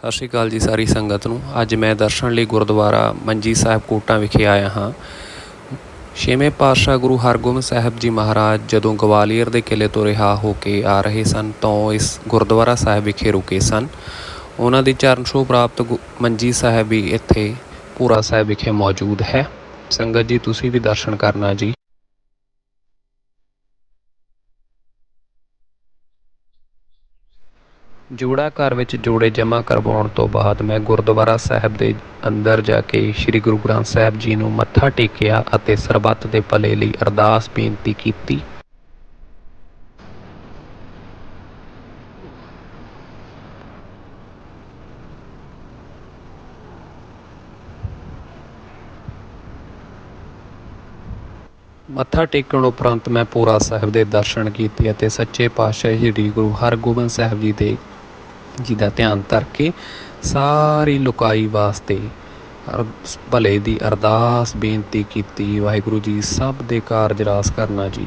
ਸਤਿ ਸ਼੍ਰੀ ਅਕਾਲ ਜੀ ਸਾਰੀ ਸੰਗਤ ਨੂੰ। ਅੱਜ ਮੈਂ ਦਰਸ਼ਨ ਲਈ ਗੁਰਦੁਆਰਾ ਮੰਜੀ ਸਾਹਿਬ ਕੋਟਾਂ ਵਿਖੇ ਆਇਆ ਹਾਂ। ਛੇਵੇਂ ਪਾਤਸ਼ਾਹ ਗੁਰੂ ਹਰਗੋਬਿੰਦ ਸਾਹਿਬ ਜੀ ਮਹਾਰਾਜ ਜਦੋਂ ਗਵਾਲੀਅਰ ਦੇ ਕਿਲੇ ਤੋਂ ਰਿਹਾ ਹੋ ਕੇ ਆ ਰਹੇ ਸਨ ਤਾਂ ਉਹ ਇਸ ਗੁਰਦੁਆਰਾ ਸਾਹਿਬ ਵਿਖੇ ਰੁਕੇ ਸਨ। ਉਹਨਾਂ ਦੀ ਚਰਨ ਛੋਹ ਪ੍ਰਾਪਤ ਗੁ- ਮੰਜੀ ਸਾਹਿਬ ਵੀ ਇੱਥੇ ਪੂਰਾ ਸਾਹਿਬ ਵਿਖੇ ਮੌਜੂਦ ਹੈ। ਸੰਗਤ ਜੀ, ਤੁਸੀਂ ਵੀ ਦਰਸ਼ਨ ਕਰਨਾ ਜੀ। ਜੋੜਾ ਘਰ ਵਿੱਚ ਜੋੜੇ ਜਮ੍ਹਾਂ ਕਰਵਾਉਣ ਤੋਂ ਬਾਅਦ ਮੈਂ ਗੁਰਦੁਆਰਾ ਸਾਹਿਬ ਦੇ ਅੰਦਰ ਜਾ ਕੇ ਸ੍ਰੀ ਗੁਰੂ ਗ੍ਰੰਥ ਸਾਹਿਬ ਜੀ ਨੂੰ ਮੱਥਾ ਟੇਕਿਆ ਅਤੇ ਸਰਬੱਤ ਦੇ ਭਲੇ ਲਈ ਅਰਦਾਸ ਬੇਨਤੀ ਕੀਤੀ। ਮੱਥਾ ਟੇਕਣ ਉਪਰੰਤ ਮੈਂ ਪੂਰਾ ਸਾਹਿਬ ਦੇ ਦਰਸ਼ਨ ਕੀਤੇ ਅਤੇ ਸੱਚੇ ਪਾਤਸ਼ਾਹ ਸ੍ਰੀ ਗੁਰੂ ਹਰਗੋਬਿੰਦ ਸਾਹਿਬ ਜੀ ਦੇ ਜਿਹਦਾ ਧਿਆਨ ਧਰ ਕੇ ਸਾਰੀ ਲੁਕਾਈ ਵਾਸਤੇ ਭਲੇ ਦੀ ਅਰਦਾਸ ਬੇਨਤੀ ਕੀਤੀ। ਵਾਹਿਗੁਰੂ ਜੀ, ਸਭ ਦੇ ਕਾਰਜ ਰਾਸ ਕਰਨਾ ਜੀ।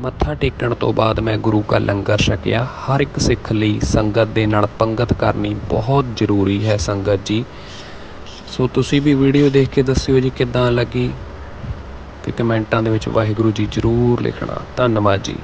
ਮੱਥਾ ਟੇਕਣ ਤੋਂ ਬਾਅਦ ਮੈਂ ਗੁਰੂ ਕਾ ਲੰਗਰ ਛਕਿਆ। ਹਰ ਇੱਕ ਸਿੱਖ ਲਈ ਸੰਗਤ ਦੇ ਨਾਲ ਪੰਗਤ ਕਰਨੀ ਬਹੁਤ ਜ਼ਰੂਰੀ ਹੈ ਸੰਗਤ ਜੀ। ਸੋ ਤੁਸੀਂ ਵੀ ਵੀਡੀਓ ਦੇਖ ਕੇ ਦੱਸਿਓ ਜੀ ਕਿੱਦਾਂ ਲੱਗੀ ਅਤੇ ਕਮੈਂਟਾਂ ਦੇ ਵਿੱਚ ਵਾਹਿਗੁਰੂ ਜੀ ਜ਼ਰੂਰ ਲਿਖਣਾ। ਧੰਨਵਾਦ ਜੀ।